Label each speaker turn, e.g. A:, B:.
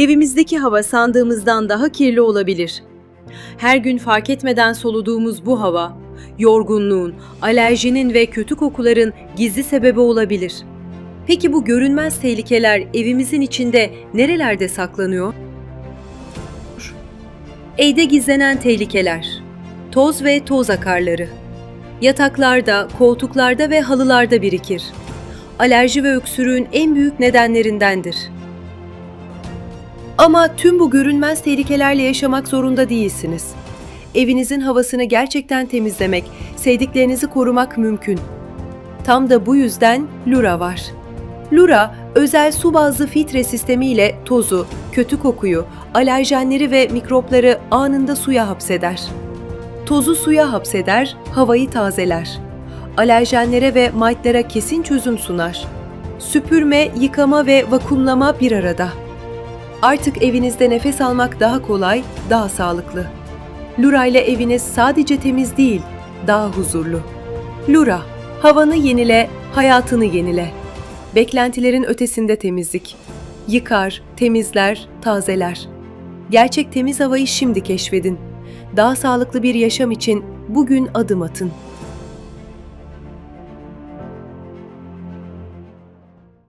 A: Evimizdeki hava sandığımızdan daha kirli olabilir. Her gün fark etmeden soluduğumuz bu hava, yorgunluğun, alerjinin ve kötü kokuların gizli sebebi olabilir. Peki bu görünmez tehlikeler evimizin içinde nerelerde saklanıyor? Evde gizlenen tehlikeler. Toz ve toz akarları. Yataklarda, koltuklarda ve halılarda birikir. Alerji ve öksürüğün en büyük nedenlerindendir. Ama tüm bu görünmez tehlikelerle yaşamak zorunda değilsiniz. Evinizin havasını gerçekten temizlemek, sevdiklerinizi korumak mümkün. Tam da bu yüzden Lura var. Lura, özel su bazlı filtre sistemiyle tozu, kötü kokuyu, alerjenleri ve mikropları anında suya hapseder. Tozu suya hapseder, havayı tazeler. Alerjenlere ve mite'lara kesin çözüm sunar. Süpürme, yıkama ve vakumlama bir arada. Artık evinizde nefes almak daha kolay, daha sağlıklı. Lura ile eviniz sadece temiz değil, daha huzurlu. Lura, havanı yenile, hayatını yenile. Beklentilerin ötesinde temizlik. Yıkar, temizler, tazeler. Gerçek temiz havayı şimdi keşfedin. Daha sağlıklı bir yaşam için bugün adım atın.